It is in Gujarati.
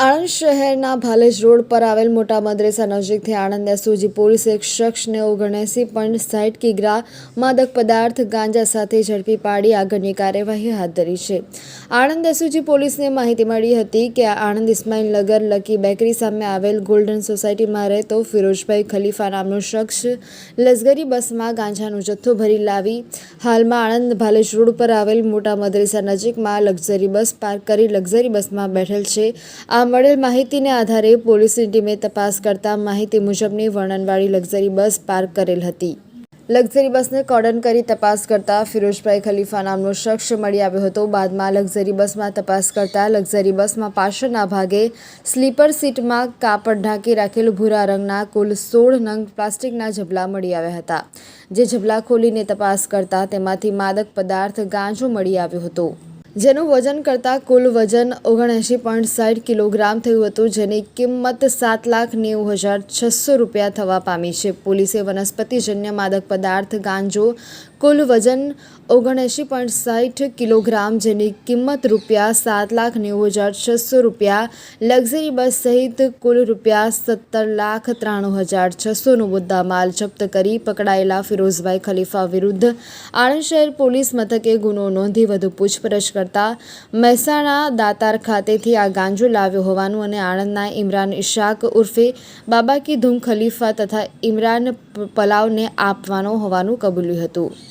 આણંદ શહેરના ભાલેજ રોડ પર આવેલ મોટા મદ્રેસા નજીકથી આણંદ એસઓજી પોલીસે એક શખ્સને ઓગણએંસી પોઈન્ટ સાઠ કિગ્રા માદક પદાર્થ ગાંજા સાથે ઝડપી પાડી આગળની કાર્યવાહી હાથ ધરી છે. આણંદ એસઓજી પોલીસને માહિતી મળી હતી કે આણંદ ઇસ્માઇલ નગર લકી બેકરી સામે આવેલ ગોલ્ડન સોસાયટીમાં રહેતો ફિરોજભાઈ ખલીફા નામનો શખ્સ લશ્કરી બસમાં ગાંજાનો જથ્થો ભરી લાવી હાલમાં આણંદ ભાલેજ રોડ પર આવેલ મોટા મદ્રેસા નજીકમાં લક્ઝરી બસ પાર્ક કરી લક્ઝરી બસમાં બેઠેલ છે. આ મળેલ માહિતીને આધારે પોલીસની ટીમે તપાસ કરતા માહિતી મુજબની વર્ણનવાળી લક્ઝરી બસ પાર્ક કરેલ હતી. લક્ઝરી બસને કોર્ડન કરી તપાસ કરતા ફિરોજભાઈ ખલીફા નામનો શખ્સ મળી આવ્યો હતો. બાદમાં લક્ઝરી બસમાં તપાસ કરતા લક્ઝરી બસમાં પાછળના ભાગે સ્લીપર સીટમાં કાપડ ઢાંકી રાખેલ ભૂરા રંગના કુલ સોળ નંગ પ્લાસ્ટિકના ઝબલા મળી આવ્યા હતા. જે ઝબલા ખોલીને તપાસ કરતા તેમાંથી માદક પદાર્થ ગાંજો મળી આવ્યો હતો. જેનું વજન કરતાં કુલ વજન ઓગણએંશી પોઈન્ટ સાઠ કિલોગ્રામ થયું હતું, જેની કિંમત સાત લાખ નેવું હજાર છસો રૂપિયા થવા પામી છે. પોલીસે વનસ્પતિજન્ય માદક પદાર્થ ગાંજો કુલ વજન ઓગણએંશી પોઈન્ટ સાઠ કિલોગ્રામ, જેની કિંમત રૂપિયા સાત લાખ નેવું હજાર છસો રૂપિયા, લક્ઝરી બસ સહિત કુલ રૂપિયા સત્તર લાખ ત્રાણું હજાર છસોનો મુદ્દામાલ જપ્ત કરી પકડાયેલા ફિરોઝભાઈ ખલીફા વિરુદ્ધ આણંદ શહેર પોલીસ મથકે ગુનો નોંધી વધુ પૂછપરછ કરતા મહેસાણા દાતાર ખાતેથી આ ગાંજો લાવ્યો હોવાનું અને આણંદના ઇમરાન ઇશાક ઉર્ફે બાબા કી ધૂમ ખલીફા તથા ઇમરાન પલાવને આપવાનો હોવાનું કબૂલ્યું હતું.